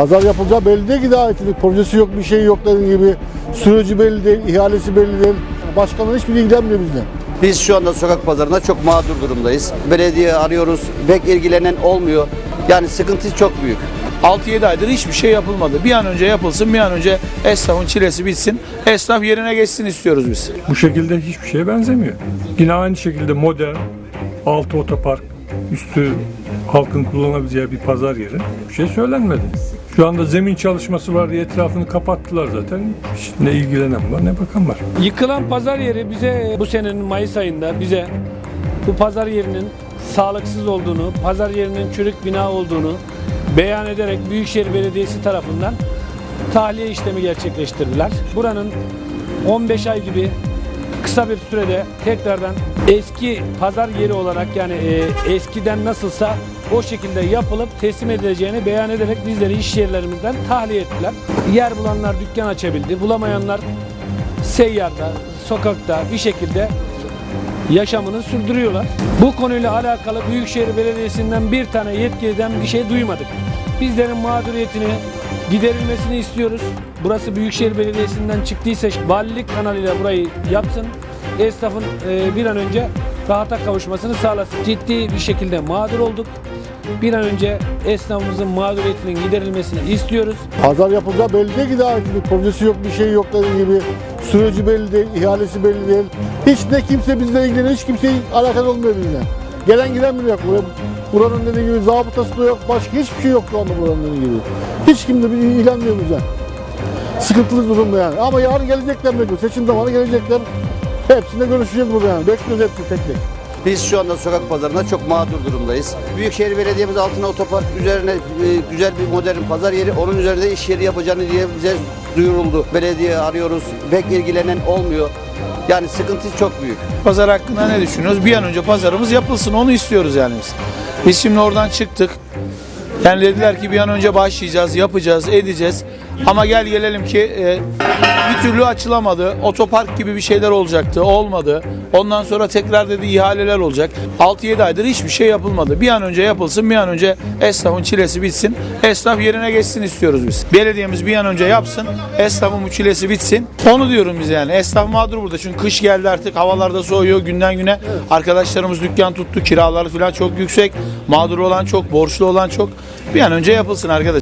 Pazar yapılacağı belli değil ki daha etilik. Projesi yok, bir şey yok dediğin gibi. Süreci belli değil, ihalesi belli değil. Başkanlar hiçbir ilgilenmiyor bizden. Biz şu anda sokak pazarında çok mağdur durumdayız. Belediye arıyoruz, pek ilgilenen olmuyor. Yani sıkıntı çok büyük. 6-7 aydır hiçbir şey yapılmadı. Bir an önce yapılsın, bir an önce esnafın çilesi bitsin. Esnaf yerine geçsin istiyoruz biz. Bu şekilde hiçbir şeye benzemiyor. Yine aynı şekilde modern, altı otopark, üstü halkın kullanabileceği bir pazar yeri. Bir şey söylenmedi. Şu anda zemin çalışması var diye etrafını kapattılar zaten. Hiç ne ilgilenen var ne bakan var. Yıkılan pazar yeri bize bu senenin Mayıs ayında bize bu pazar yerinin sağlıksız olduğunu, pazar yerinin çürük bina olduğunu beyan ederek Büyükşehir Belediyesi tarafından tahliye işlemi gerçekleştirdiler. Buranın 15 ay gibi kısa bir sürede tekrardan eski pazar yeri olarak yani e, eskiden nasılsa o şekilde yapılıp teslim edileceğini beyan ederek bizleri iş yerlerimizden tahliye ettiler. Yer bulanlar dükkan açabildi, bulamayanlar seyyarda, sokakta bir şekilde yaşamını sürdürüyorlar. Bu konuyla alakalı Büyükşehir Belediyesi'nden bir tane yetkiliden bir şey duymadık. Bizlerin mağduriyetini giderilmesini istiyoruz. Burası Büyükşehir Belediyesi'nden çıktıysa valilik kanalıyla burayı yapsın. Esnafın e, bir an önce rahata kavuşmasını sağlasın. Ciddi bir şekilde mağdur olduk. Bir an önce esnafımızın mağduriyetinin giderilmesini istiyoruz. Pazar yapılacağı belli değil ki daha etilik. Projesi yok, bir şey yok dediğin gibi. Süreci belli değil, ihalesi belli değil. Hiç ne kimse bizle ilgileniyor, hiç kimse alakalı olmuyor bizle. Gelen giden bile yok. Buranın dediği gibi zabıtası da yok, başka hiçbir şey yok şu anda buranın dediği gibi. Hiç kimse bir ilgilenmiyor bize. Sıkıntılı durumda yani. Ama yarın gelecekler bekliyor. Seçim zamanı gelecekler. Hepsinde görüşeceğiz burada yani. Bekliyoruz hepsini tek tek. Biz şu anda sokak pazarında çok mağdur durumdayız. Büyükşehir Belediye'miz altına otopark üzerine e, güzel bir modern pazar yeri, onun üzerinde iş yeri yapacağını diye bize duyuruldu. Belediye arıyoruz, pek ilgilenen olmuyor. Yani sıkıntı çok büyük. Pazar hakkında ne düşünüyoruz? Bir an önce pazarımız yapılsın, onu istiyoruz yani biz. Biz şimdi oradan çıktık. Yani dediler ki bir an önce başlayacağız, yapacağız, edeceğiz. Ama gel gelelim ki e, bir türlü açılamadı. Otopark gibi bir şeyler olacaktı, olmadı. Ondan sonra tekrar dedi ihaleler olacak. 6-7 aydır hiçbir şey yapılmadı. Bir an önce yapılsın, bir an önce esnafın çilesi bitsin. Esnaf yerine geçsin istiyoruz biz. Belediyemiz bir an önce yapsın, esnafın bu çilesi bitsin. Onu diyorum biz yani. Esnaf mağdur burada çünkü kış geldi artık, havalarda soğuyor günden güne. Arkadaşlarımız dükkan tuttu, kiralar falan çok yüksek. Mağdur olan çok, borçlu olan çok. Bir an önce yapılsın arkadaş.